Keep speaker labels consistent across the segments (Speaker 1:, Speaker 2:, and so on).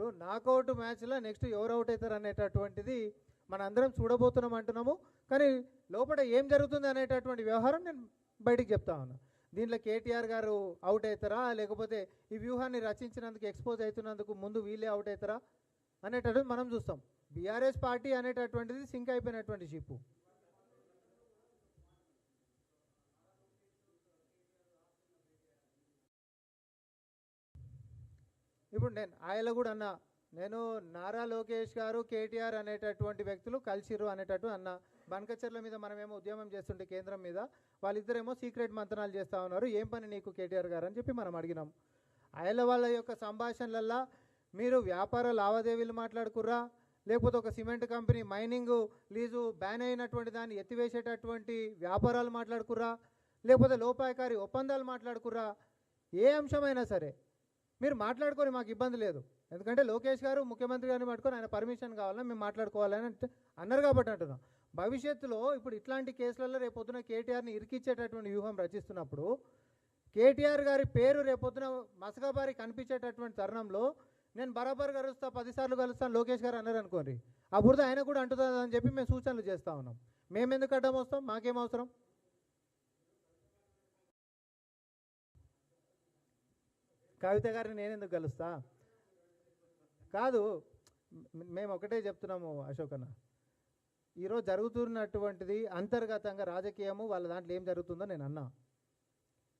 Speaker 1: ఇప్పుడు నాకౌట్ మ్యాచ్లో నెక్స్ట్ ఎవరు అవుట్ అవుతారు అనేటటువంటిది మన అందరం చూడబోతున్నాం అంటున్నాము. కానీ లోపల ఏం జరుగుతుంది అనేటటువంటి వ్యవహారం నేను బయటికి చెప్తా ఉన్నా. దీంట్లో కేటీఆర్ గారు అవుట్ అవుతారా? లేకపోతే ఈ వ్యూహాన్ని రచించినందుకు ఎక్స్పోజ్ అవుతున్నందుకు ముందు వీళ్ళే అవుట్ అవుతారా? అనేటటువంటి మనం చూస్తాం. బీఆర్ఎస్ పార్టీ అనేటటువంటిది సింక్ అయిపోయినటువంటి షిప్పు. ఇప్పుడు నేను ఆయన కూడా అన్నా నేను నారా లోకేష్ గారు కేటీఆర్ అనేటటువంటి వ్యక్తులు కలిసిరు అనేటట్టు అన్న బనకచర్ల మీద మనమేమో ఉద్యమం చేస్తుంటే కేంద్రం మీద వాళ్ళిద్దరేమో సీక్రెట్ మంతనాలు చేస్తూ ఉన్నారు ఏం పని నీకు కేటీఆర్ గారు అని చెప్పి మనం అడిగినాం. ఆయన వాళ్ళ యొక్క సంభాషణలల్లా మీరు వ్యాపార లావాదేవీలు మాట్లాడుకుర్రా లేకపోతే ఒక cement company mining lease ban అయినటువంటి దాన్ని ఎత్తివేసేటటువంటి వ్యాపారాలు మాట్లాడుకుర్రా లేకపోతే లోపాయకారి ఒప్పందాలు మాట్లాడుకుర్రా ఏ అంశమైనా సరే మీరు మాట్లాడుకొని మాకు ఇబ్బంది లేదు. ఎందుకంటే లోకేష్ గారు ముఖ్యమంత్రి గారిని పట్టుకొని ఆయన పర్మిషన్ కావాలని మేము మాట్లాడుకోవాలని అన్నారు కాబట్టి అంటున్నాం. భవిష్యత్తులో ఇప్పుడు ఇట్లాంటి కేసులలో రేపొద్దున కేటీఆర్ని ఇరికిచ్చేటటువంటి వ్యూహం రచిస్తున్నప్పుడు కేటీఆర్ గారి పేరు రేపొద్దున మసకబారి కనిపించేటటువంటి తరుణంలో నేను బరాబర్ కలుస్తా పదిసార్లు కలుస్తాను లోకేష్ గారు అన్నారు అనుకోండి. ఆ బురద ఆయన కూడా అంటుతుంది అని చెప్పి మేము సూచనలు చేస్తూ ఉన్నాం. మేము ఎందుకు అడ్డం వస్తాం? మాకేం అవసరం? కవిత గారిని నేను ఎందుకు కలుస్తా కాదు మేము ఒకటే చెప్తున్నాము అశోక్ అన్న. ఈరోజు జరుగుతున్నటువంటిది అంతర్గతంగా రాజకీయము వాళ్ళ దాంట్లో ఏం జరుగుతుందో నేను అన్నా.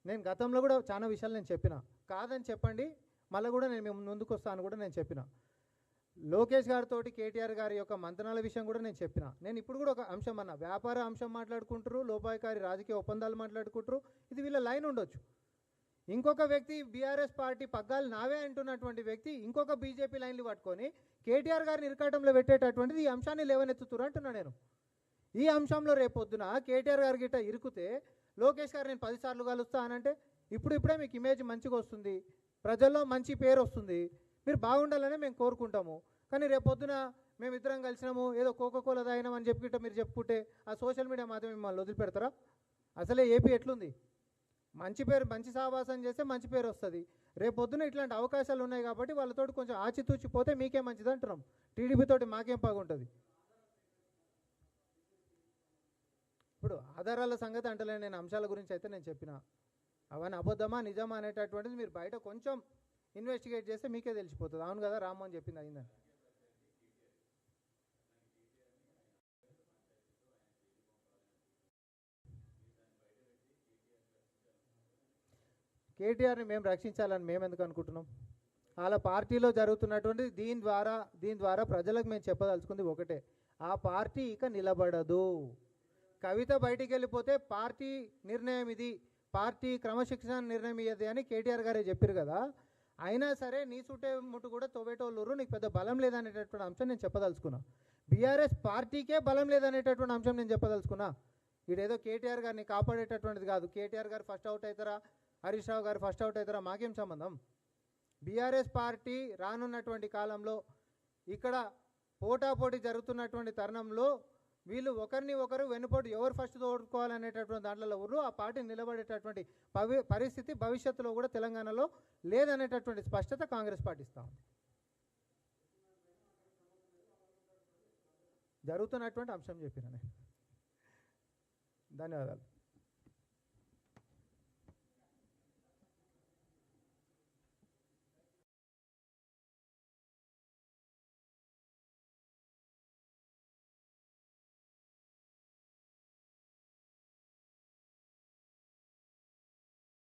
Speaker 1: నేను గతంలో కూడా చాలా విషయాలు నేను చెప్పిన. కాదని చెప్పండి మళ్ళీ కూడా నేను మేము ముందుకు వస్తాను కూడా నేను చెప్పిన. లోకేష్ గారితో కేటీఆర్ గారి యొక్క మంతనాల విషయం కూడా నేను చెప్పిన. నేను ఇప్పుడు కూడా ఒక అంశం అన్న. వ్యాపార అంశం మాట్లాడుకుంటారు లోపాయకారి రాజకీయ ఒప్పందాలు మాట్లాడుకుంటారు ఇది వీళ్ళ లైన్ ఉండొచ్చు. ఇంకొక వ్యక్తి బీఆర్ఎస్ పార్టీ పగ్గాలు నావే అంటున్నటువంటి వ్యక్తి ఇంకొక బీజేపీ లైన్లు పట్టుకొని కేటీఆర్ గారిని ఇరకాటంలో పెట్టేటటువంటిది ఈ అంశాన్ని లేవనెత్తుతురు అంటున్నా నేను. ఈ అంశంలో రేపొద్దున కేటీఆర్ గారి గిట్ట ఇరుకుతే లోకేష్ గారు నేను పదిసార్లు కలుస్తా అనంటే ఇప్పుడు ఇప్పుడే మీకు ఇమేజ్ మంచిగా వస్తుంది ప్రజల్లో మంచి పేరు వస్తుంది మీరు బాగుండాలని మేము కోరుకుంటాము. కానీ రేపొద్దున మేమిద్దరం కలిసినాము ఏదో కోకోకోలా తాగినాం అని చెప్పి గిట్ట మీరు చెప్పుకుంటే ఆ సోషల్ మీడియా మాత్రమే మిమ్మల్ని వదిలిపెడతారా? అసలే ఏపీ ఎట్లుంది? మంచి పేరు మంచి సావాసం చేస్తే మంచి పేరు వస్తుంది. రేపు పొద్దున ఇట్లాంటి అవకాశాలు ఉన్నాయి కాబట్టి వాళ్ళతోటి కొంచెం ఆచితూచి పోతే మీకే మంచిది అంటున్నాం. టీడీపీ తోటి మాకేం బాగుంటుంది ఇప్పుడు ఆధారాల సంగతి అంటలే నేను అంశాల గురించి అయితే నేను చెప్పిన. అవన్నీ అబద్ధమా నిజమా అనేటటువంటిది మీరు బయట కొంచెం ఇన్వెస్టిగేట్ చేస్తే మీకే తెలిసిపోతుంది. అవును కదా రామ్మోహన్ చెప్పింది అయిందని. కేటీఆర్ని మేము రక్షించాలని మేము ఎందుకు అనుకుంటున్నాం? వాళ్ళ పార్టీలో జరుగుతున్నటువంటి దీని ద్వారా దీని ద్వారా ప్రజలకు మేము చెప్పదలుచుకుంది ఒకటే. ఆ పార్టీ ఇక నిలబడదు. కవిత బయటికి వెళ్ళిపోతే పార్టీ నిర్ణయం ఇది పార్టీ క్రమశిక్షణ నిర్ణయం ఇది అని కేటీఆర్ గారే చెప్పారు కదా. అయినా సరే నీ చుట్టే ముట్టు కూడా తొవేటోళ్ళూరు నీకు పెద్ద బలం లేదనేటటువంటి అంశం నేను చెప్పదలుచుకున్నా. బీఆర్ఎస్ పార్టీకే బలం లేదనేటటువంటి అంశం నేను చెప్పదలుచుకున్నా. ఇదేదో కేటీఆర్ గారిని కాపాడేటటువంటిది కాదు. కేటీఆర్ గారు ఫస్ట్ అవుట్ అవుతారా? హరీష్ రావు గారు ఫస్ట్ అవుట్ అవుతారా? మాకేం సంబంధం? బీఆర్ఎస్ పార్టీ రానున్నటువంటి కాలంలో ఇక్కడ పోటాపోటీ జరుగుతున్నటువంటి తరుణంలో వీళ్ళు ఒకరిని ఒకరు వెనుపోటు ఎవరు ఫస్ట్ తోడుకోవాలనేటటువంటి దాంట్లో ఊరు ఆ పార్టీ నిలబడేటటువంటి పవి పరిస్థితి భవిష్యత్తులో కూడా తెలంగాణలో లేదనేటటువంటి స్పష్టత కాంగ్రెస్ పాటిస్తూ ఉంది. జరుగుతున్నటువంటి అంశం చెప్పిన నేను. ధన్యవాదాలు.